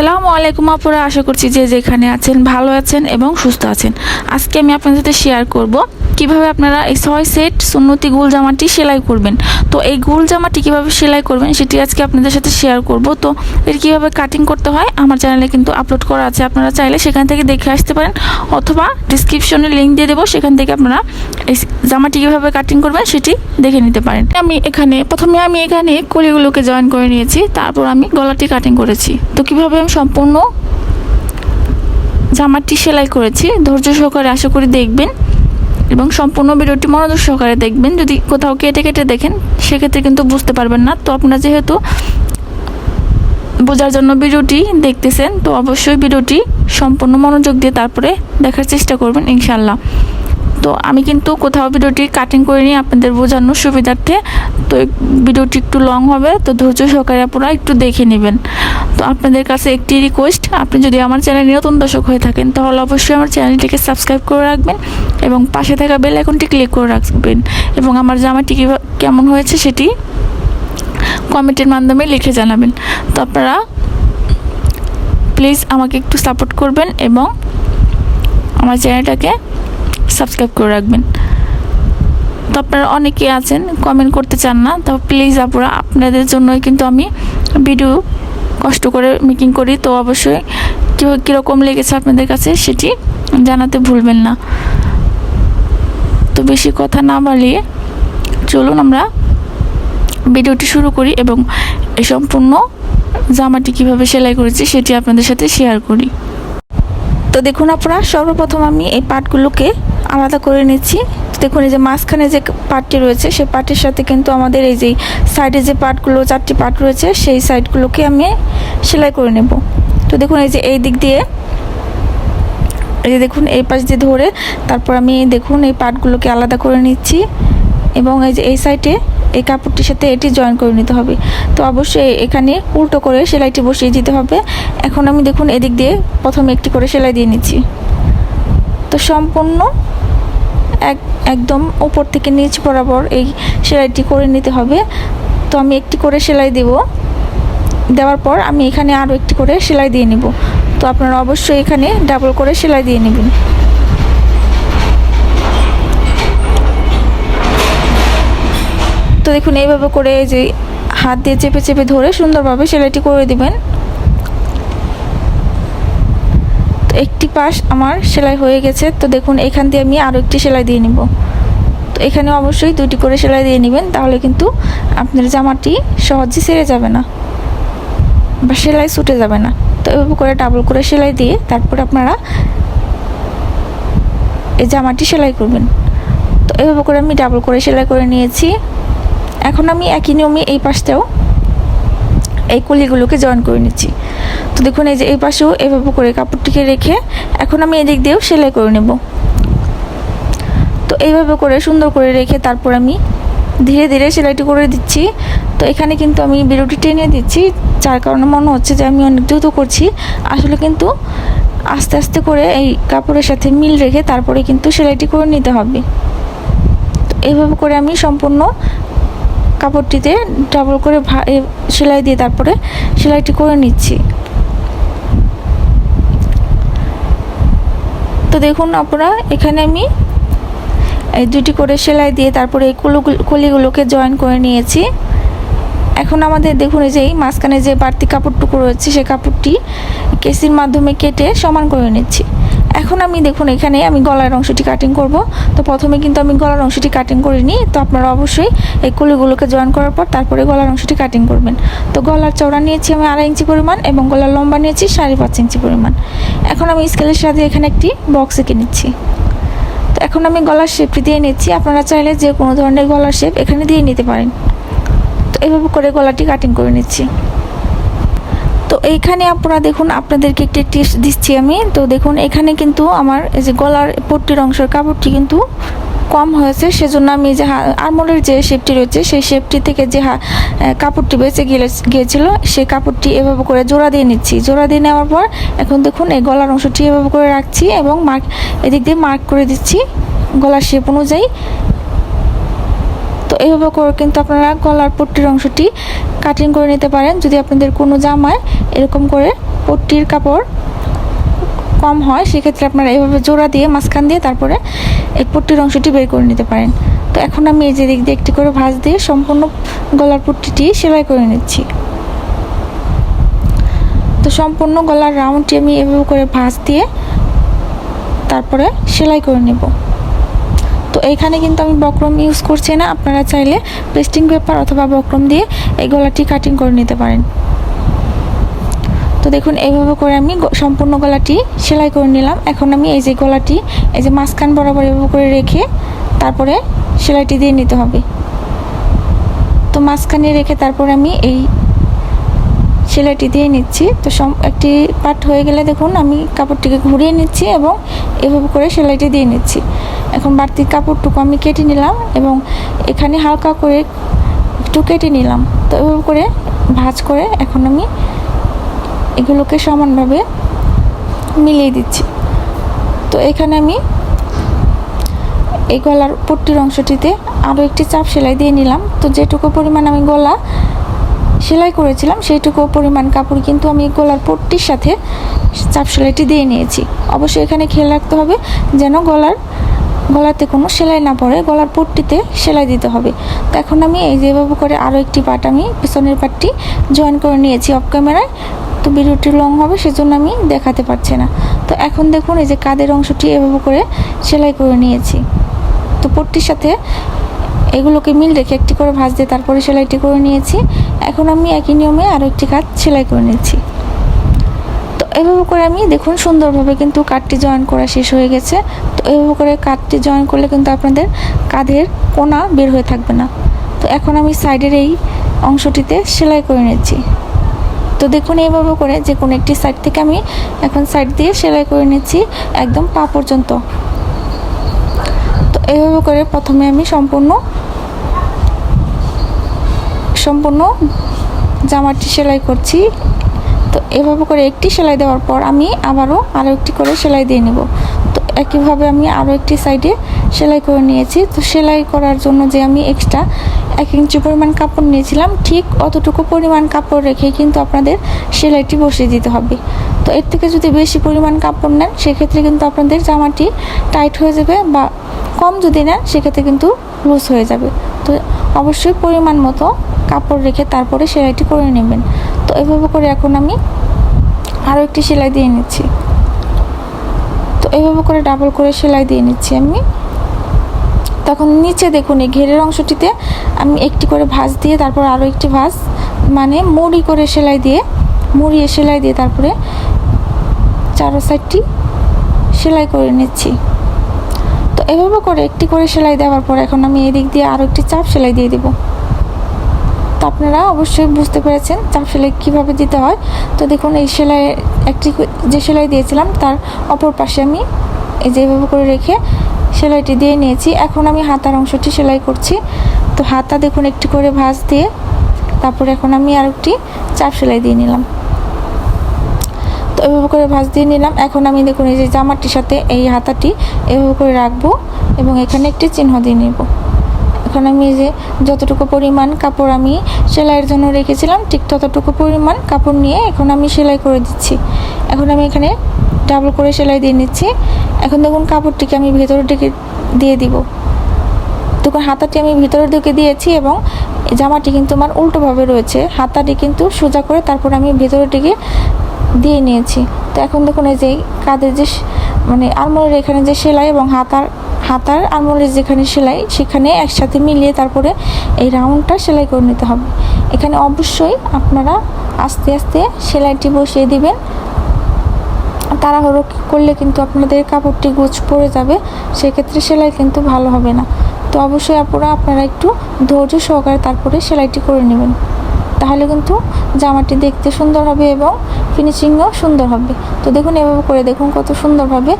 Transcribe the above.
আসসালামু আলাইকুম আপুরা, আশা করছি যে যেখানে আছেন ভালো আছেন এবং সুস্থ আছেন। আজকে আমি আপনাদের সাথে শেয়ার করব কীভাবে আপনারা এই ছয় সেট সুন্নতি গোল জামাটি সেলাই করবেন? তো এই গোল জামাটি কীভাবে সেলাই করবেন সেটি আজকে আপনাদের সাথে শেয়ার করব। তো এর কীভাবে কাটিং করতে হয় আমার চ্যানেলে কিন্তু আপলোড করা আছে। আপনারা চাইলে সেখান থেকে দেখে আসতে পারেন অথবা ডিসক্রিপশনে লিঙ্ক দিয়ে দেবো। সেখান থেকে আপনারা এই জামাটি কীভাবে কাটিং করবেন সেটি দেখে নিতে পারেন। আমি এখানে, প্রথমে আমি এখানে কলিগুলোকে জয়েন করে নিয়েছি। তারপর আমি গলাটি কাটিং করেছি। তো কীভাবে আমি সম্পূর্ণ জামাটি সেলাই করেছি? ধৈর্য সহকারে আশা করি দেখবেন। এবং সম্পূর্ণ ভিডিওটি মনোযোগ সহকারে দেখবেন। যদি কোথাও কেটে কেটে দেখেন, সেক্ষেত্রে কিন্তু বুঝতে পারবেন না। তো আপনারা যেহেতু বোঝার জন্য ভিডিওটি দেখতেছেন, তো অবশ্যই ভিডিওটি সম্পূর্ণ মনোযোগ দিয়ে তারপরে দেখার চেষ্টা করবেন ইনশাল্লাহ তো আমি কিন্তু কোথাও ভিডিওটি কাটিং করে নিই আপনাদের বোঝানোর সুবিধার্থে। তো ভিডিওটি একটু লং হবে, তো ধৈর্য সহকারে আপনারা একটু দেখে নেবেন। তো আপনাদের কাছে একটি রিকোয়েস্ট আপনি যদি আমার চ্যানেলে নতুন দর্শক হয়ে থাকেন, তাহলে অবশ্যই আমার চ্যানেলটিকে সাবস্ক্রাইব করে রাখবেন এবং পাশে থাকা বেল আইকনটি ক্লিক করে রাখবেন। এবং আমার জামাটি কেমন হয়েছে সেটি কমেন্টের মাধ্যমে লিখে জানাবেন। তো আপনারা প্লিজ আমাকে একটু সাপোর্ট করবেন এবং আমার চ্যানেলটাকে সাবস্ক্রাইব করে রাখবেন। তো আপনারা অনেকে আছেন কমেন্ট করতে চান না, তো প্লিজ আপুরা, আপনাদের জন্যই কিন্তু আমি ভিডিও কষ্ট করে মেকিং করি। তো অবশ্যই কীরকম লেগেছে আপনাদের কাছে সেটি জানাতে ভুলবেন না। তো বেশি কথা না বাড়িয়ে চলুন আমরা ভিডিওটি শুরু করি এবং এই সম্পূর্ণ জামাটি কীভাবে সেলাই করেছি সেটি আপনাদের সাথে শেয়ার করি। দেখুন আপনারা, সর্বপ্রথম আমি এই পার্টগুলোকে আলাদা করে নিচ্ছি। দেখুন এই যে মাঝখানে যে পার্টটি রয়েছে সেই পার্টের সাথে কিন্তু আমাদের এই যে সাইডে যে পার্টগুলো চারটি পার্ট রয়েছে, সেই সাইডগুলোকে আমি সেলাই করে নেব। তো দেখুন এই যে এই দিক দিয়ে, এই যে দেখুন, এই পাশ দিয়ে ধরে তারপর আমি দেখুন এই পার্টগুলোকে আলাদা করে নিচ্ছি। এবং এই যে এই সাইডে এই কাপড়টির সাথে এটি জয়েন করে নিতে হবে। তো অবশ্যই এখানে উল্টো করে সেলাইটি বসিয়ে দিতে হবে। এখন আমি দেখুন এদিক দিয়ে প্রথমে একটি করে সেলাই দিয়ে নিচ্ছি। তো সম্পূর্ণ এক, একদম উপর থেকে নিচ বরাবর এই সেলাইটি করে নিতে হবে। তো আমি একটি করে সেলাই দেব। দেওয়ার পর আমি এখানে আরও একটি করে সেলাই দিয়ে নিব। তো আপনারা অবশ্যই এখানে ডাবল করে সেলাই দিয়ে নেবেন। তো দেখুন, এইভাবে করে যে হাত দিয়ে চেপে চেপে ধরে সুন্দরভাবে সেলাইটি করে দিবেন। তো একটি পাশ আমার সেলাই হয়ে গেছে। তো দেখুন, এখান দিয়ে আমি আরও একটি সেলাই দিয়ে নিব। তো এখানে অবশ্যই দুটি করে সেলাই দিয়ে নেবেন, তাহলে কিন্তু আপনার জামাটি সহজে সেরে যাবে না বা সেলাই ছুটে যাবে না। তো এভাবে করে ডাবল করে সেলাই দিয়ে তারপরে আপনারা এই জামাটি সেলাই করবেন। তো এভাবে করে আমি ডাবল করে সেলাই করে নিয়েছি। এখন আমি একই নিয়মে এই পাশটাও এই কলিগুলোকে জয়েন করে নিচ্ছি। তো দেখুন, এই যে এই পাশেও এভাবে করে কাপড়টিকে রেখে এখন আমি এদিক দিয়েও সেলাই করে নেব। তো এইভাবে করে সুন্দর করে রেখে তারপর আমি ধীরে ধীরে সেলাইটি করে দিচ্ছি। তো এখানে কিন্তু আমি বিরতি টেনে দিচ্ছি, যার কারণে মনে হচ্ছে যে আমি অনেক দ্রুত করছি। আসলে কিন্তু আস্তে আস্তে করে এই কাপড়ের সাথে মিল রেখে তারপরে কিন্তু সেলাইটি করে নিতে হবে। তো এইভাবে করে আমি সম্পূর্ণ কাপড়টিতে ডাবল করে সেলাই দিয়ে তারপরে সেলাইটি করে নিচ্ছি। তো দেখুন আপনারা, এখানে আমি এই দুটি করে সেলাই দিয়ে তারপরে এই কুলুগুলো- কলিগুলোকে জয়েন করে নিয়েছি। এখন আমাদের দেখুন এই যে এই মাঝখানে যে বাড়তি কাপড়টুকু রয়েছে সেই কাপড়টি কেসির মাধ্যমে কেটে সমান করে নিচ্ছি। এখন আমি দেখুন এখানে আমি গলার অংশটি কাটিং করব। তো প্রথমে কিন্তু আমি গলার অংশটি কাটিং করিনি তো আপনারা অবশ্যই এই কুলিগুলোকে জয়েন করার পর তারপরে গলার অংশটি কাটিং করবেন। তো গলার চওড়া নিয়েছি আমি আড়াই ইঞ্চি পরিমাণ এবং গলার লম্বা নিয়েছি সাড়ে পাঁচ ইঞ্চি পরিমাণ। এখন আমি স্কেলের সাথে এখানে একটি বক্স এঁকে নিচ্ছি। তো এখন আমি গলার শেপটি দিয়ে নিচ্ছি। আপনারা চাইলে যে কোনো ধরনের গলার শেপ এখানে দিয়ে নিতে পারেন। তো এভাবে করে গলাটি কাটিং করে নিচ্ছি। তো এইখানে আপনারা দেখুন, আপনাদেরকে একটি টিপস দিচ্ছি আমি। তো দেখুন, এখানে কিন্তু আমার এই যে গলার পট্টির অংশের কাপড়টি কিন্তু কম হয়েছে। সেজন্য আমি যে আরমোলের যে শেপটি রয়েছে, সেই শেপটি থেকে যে কাপড়টি বেঁচে গেলে, গিয়েছিল, সেই কাপড়টি এভাবে করে জোড়া দিয়ে নিচ্ছি। জোড়া দিয়ে নেওয়ার পর এখন দেখুন, এই গলার অংশটি এভাবে করে রাখছি এবং মার্ক, এদিক দিয়ে মার্ক করে দিচ্ছি গলার শেপ অনুযায়ী। তো এইভাবে করে কিন্তু আপনারা গলার পট্টির অংশটি কাটিং করে নিতে পারেন। যদি আপনাদের কোনো জামায় এরকম করে পট্টির কাপড় কম হয়, সেক্ষেত্রে আপনারা এইভাবে জোড়া দিয়ে, মাঝখান দিয়ে তারপরে এই পট্টির অংশটি বের করে নিতে পারেন। তো এখন আমি এই যে দিক দিয়ে একটি করে ভাঁজ দিয়ে সম্পূর্ণ গলার পট্টিটি সেলাই করে নিচ্ছি। তো সম্পূর্ণ গলার রাউন্ডটি আমি এভাবে করে ভাঁজ দিয়ে তারপরে সেলাই করে নেব। তো এইখানে কিন্তু আমি বক্রম ইউজ করছি না। আপনারা চাইলে পেস্টিং পেপার অথবা বক্রম দিয়ে এই গলাটি কাটিং করে নিতে পারেন। তো দেখুন, এইভাবে করে আমি সম্পূর্ণ গলাটি সেলাই করে নিলাম। এখন আমি এই যে গলাটি, এই যে মাঝখান বরাবর এভাবে করে রেখে তারপরে সেলাইটি দিয়ে নিতে হবে। তো মাঝখানে রেখে তারপরে আমি এই সেলাইটি দিয়ে নিচ্ছি। তো একটি পার্ট হয়ে গেলে দেখুন, আমি কাপড়টিকে ঘুরিয়ে নিচ্ছি এবং এভাবে করে সেলাইটি দিয়ে নিচ্ছি। এখন বাড়তি কাপড়টুকু আমি কেটে নিলাম এবং এখানে হালকা করে একটু কেটে নিলাম। তো এভাবে করে ভাঁজ করে এখন আমি এগুলোকে সমানভাবে মিলিয়ে দিচ্ছি। তো এখানে আমি এই গলার পট্টির অংশটিতে আরও একটি চাপ সেলাই দিয়ে নিলাম। তো যেটুকু পরিমাণ আমি গলা সেলাই করেছিলাম, সেইটুকু পরিমাণ কাপড় কিন্তু আমি গলার পট্টির সাথে চাপ সেলাইটি দিয়ে নিয়েছি। অবশ্যই এখানে খেয়াল রাখতে হবে যেন গলার, গলাতে কোনো সেলাই না পড়ে, গলার পট্টিতে সেলাই দিতে হবে। তো এখন আমি এই যেভাবে করে আরও একটি পাট আমি পিছনের পাটটি জয়েন করে নিয়েছি অফ ক্যামেরায় তো ভিডিওটি লং হবে, সেজন্য আমি দেখাতে পারছি না। তো এখন দেখুন এই যে কাদের অংশটি এভাবে করে সেলাই করে নিয়েছি। তো পট্টির সাথে এগুলোকে মিল রেখে একটি করে ভাঁজ দিয়ে তারপরে সেলাইটি করে নিয়েছি। এখন আমি একই নিয়মে আরও একটি কাজ সেলাই করে নিয়েছি তো এভাবে করে আমি দেখুন সুন্দরভাবে কিন্তু কাঠটি জয়েন করা শেষ হয়ে গেছে। তো এভাবে করে কাঠটি জয়েন করলে কিন্তু আপনাদের কাঁধের কোনা বের হয়ে থাকবে না। তো এখন আমি সাইডের এই অংশটিতে সেলাই করে নিচ্ছি। তো দেখুন এইভাবে করে যে কোনো একটি সাইড থেকে আমি এখন সাইড দিয়ে সেলাই করে নিচ্ছি একদম পা পর্যন্ত। তো এইভাবে করে প্রথমে আমি সম্পূর্ণ সম্পূর্ণ জামাটি সেলাই করছি। তো এভাবে করে একটি সেলাই দেওয়ার পর আমি আবারও আরও একটি করে সেলাই দিয়ে নেব। তো একইভাবে আমি আরও একটি সাইডে সেলাই করে নিয়েছি। তো সেলাই করার জন্য যে আমি এক্সট্রা এক ইঞ্চি পরিমাণ কাপড় নিয়েছিলাম, ঠিক অতটুকু পরিমাণ কাপড় রেখে কিন্তু আপনাদের সেলাইটি বসিয়ে দিতে হবে। তো এর থেকে যদি বেশি পরিমাণ কাপড় নেন, সেক্ষেত্রে কিন্তু আপনাদের জামাটি টাইট হয়ে যাবে বা কম যদি নেন, সেক্ষেত্রে কিন্তু লুজ হয়ে যাবে। তো অবশ্যই পরিমাণ মতো কাপড় রেখে তারপরে সেলাইটি করে নেবেন। তো এভাবে করে এখন আমি আরও একটি সেলাই দিয়ে নিচ্ছি। তো এভাবে করে ডাবল করে সেলাই দিয়ে নিচ্ছি আমি। তখন নিচে দেখুন, এই ঘেরের অংশটিতে আমি একটি করে ভাঁজ দিয়ে তারপর আরও একটি ভাঁজ মানে মুড়ি করে সেলাই দিয়ে, মুড়িয়ে সেলাই দিয়ে তারপরে চারো সাইডটি সেলাই করে নিচ্ছি। তো এভাবে করে একটি করে সেলাই দেওয়ার পর এখন আমি এদিক দিয়ে আরও একটি চাপ সেলাই দিয়ে দেবো। তো আপনারা অবশ্যই বুঝতে পেরেছেন চাপ সেলাই কীভাবে দিতে হয়। তো দেখুন, এই সেলাই একটি যে সেলাই দিয়েছিলাম, তার অপর পাশে আমি এই যে এভাবে করে রেখে সেলাইটি দিয়ে নিয়েছি। এখন আমি হাতার অংশটি সেলাই করছি। তো হাতা দেখুন, একটি করে ভাঁজ দিয়ে তারপর এখন আমি আর একটি চাপ সেলাই দিয়ে নিলাম। তো এভাবে করে ভাঁজ দিয়ে নিলাম। এখন আমি দেখুন, এই যে জামাটির সাথে এই হাতাটি এভাবে করে রাখব এবং এখানে একটি চিহ্ন দিয়ে নেব। এখন আমি যে যতটুকু পরিমাণ কাপড় আমি সেলাইয়ের জন্য রেখেছিলাম, ঠিক ততটুকু পরিমাণ কাপড় নিয়ে এখন আমি সেলাই করে দিচ্ছি। এখন আমি এখানে ডাবল করে সেলাই দিয়ে নিচ্ছি। এখন দেখুন কাপড়টিকে আমি ভেতরের দিকে দিয়ে দিব। তখন হাতাটি আমি ভিতরের দিকে দিয়েছি এবং জামাটি কিন্তু আমার উল্টোভাবে রয়েছে। হাতাটি কিন্তু সোজা করে তারপর আমি ভেতরের দিকে দিয়ে নিয়েছি। তো এখন দেখুন এই যে কাঁধের যে মানে আলমোলের এখানে যে সেলাই এবং হাতার হাতার আলমোলের যেখানে সেলাই, সেখানে একসাথে মিলিয়ে তারপরে এই রাউন্ডটা সেলাই করে নিতে হবে। এখানে অবশ্যই আপনারা আস্তে আস্তে সেলাইটি বসিয়ে দিবেন। তাড়াহুড়ো করলে কিন্তু আপনাদের কাপড়টি গোছ পড়ে যাবে, সেক্ষেত্রে সেলাই কিন্তু ভালো হবে না। তো অবশ্যই আপনারা আপনারা একটু ধৈর্য সহকারে তারপরে সেলাইটি করে নেবেন। তাহলে কিন্তু জামাটি দেখতে সুন্দর হবে এবং ফিনিশিংও সুন্দর হবে। তো দেখুন, এভাবে করে দেখুন কত সুন্দরভাবে